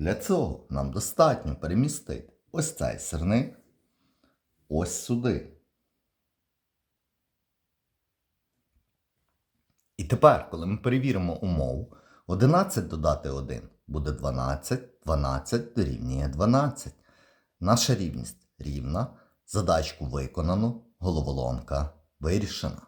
Для цього нам достатньо перемістити ось цей сирник ось сюди. І тепер, коли ми перевіримо умову, 11 додати 1 буде 12, 12 дорівнює 12. Наша рівність рівна, задачку виконано, головоломка вирішена.